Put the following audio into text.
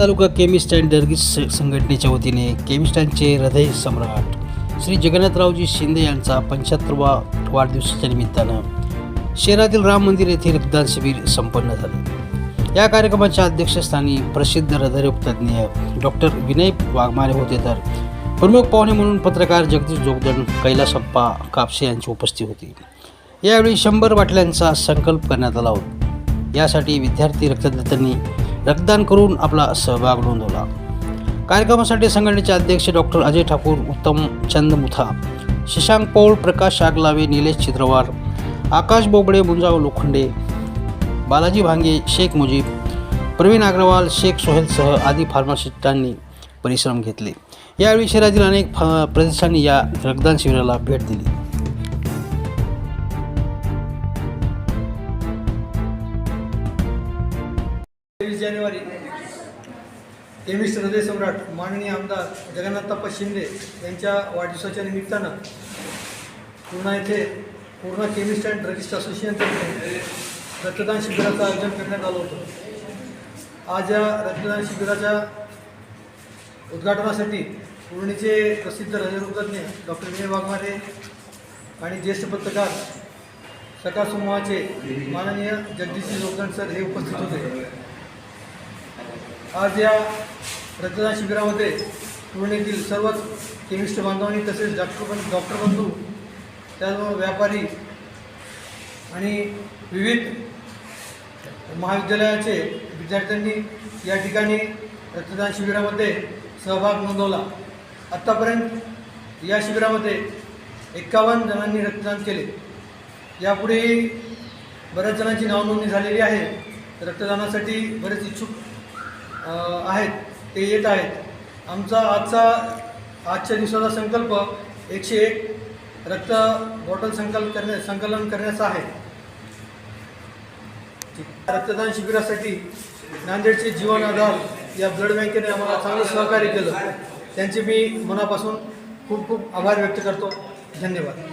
Taluka chemist and डर्गिस संघटनेच्या वतीने केमिस्टांचे हृदय सम्राट श्री जगन्नाथरावजी शिंदे यांचा पंच्याहत्तरवा वाढदिवसाच्या निमित्तानं शहरातील राम मंदिर येथे रक्तदान शिबिर संपन्न झालं. या कार्यक्रमाच्या अध्यक्षस्थानी प्रसिद्ध हृदयरोगतज्ञ डॉक्टर विनय वाघमारे होते तर प्रमुख पाहुणे म्हणून पत्रकार जगदीश जोगदंड कैलासप्पा कापसे यांची उपस्थिती होती. यावेळी शंभर बाटल्यांचा संकल्प करण्यात आला होता. यासाठी विद्यार्थी रक्तदात्यांनी रक्तदान करून आपला सहभाग नोंदवला. कार्यक्रमासाठी संघटनेचे अध्यक्ष डॉक्टर अजय ठाकूर उत्तम चंद मुथा शशांक पौळ प्रकाश आगलावे निलेश चित्रवार आकाश बोबडे मुंजाव लोखंडे बालाजी भांगे शेख मुजीब प्रवीण अग्रवाल शेख सोहेलसह आदी फार्मासिस्टांनी परिश्रम घेतले. यावेळी शहरातील अनेक फ प्रदेशांनी या रक्तदान शिबिराला भेट दिली. जानेवारी. केमिस्ट हृदय सम्राट माननीय आमदार जगन्नाथप्पा शिंदे यांच्या वाढदिवसाच्या निमित्तानं पूर्णा येथे पूर्णा केमिस्ट अँड ड्रगिस्ट असोसिएशनतर्फे रक्तदान शिबिराचं आयोजन करण्यात आलं होतं. आज या रक्तदान शिबिराच्या उद्घाटनासाठी पूर्णेचे प्रसिद्ध हृदयरोगतज्ञ डॉक्टर विनय वाघमारे आणि ज्येष्ठ पत्रकार सकाळ समूहाचे माननीय जगदीश जोगदंड सर हे उपस्थित होते. आज या रक्तदान शिबिरामध्ये पूर्णेतील सर्वच केमिस्ट बांधवांनी तसेच डॉक्टर बं डॉक्टर बंधू त्याचबरोबर व्यापारी आणि विविध महाविद्यालयाचे विद्यार्थ्यांनी या ठिकाणी रक्तदान शिबिरामध्ये सहभाग नोंदवला. आत्तापर्यंत या शिबिरामध्ये एक्कावन्न जणांनी रक्तदान केले. यापुढेही बऱ्याच जणांची नावनोंदणी झालेली आहे. रक्तदानासाठी बरेच इच्छुक आहेत. ते येत आहेत. आमचा आजचा आजच्या दिवसाचा संकल्प एकशे एक रक्त बॉटल संकल्प करण्या संकलन करण्याचा आहे. रक्तदान शिबिरासाठी नांदेडचे जीवन आधार या ब्लड बँकेने आम्हाला चांगलं सहकार्य केलं. त्यांचे मी मनापासून खूप खूप आभार व्यक्त करतो. धन्यवाद.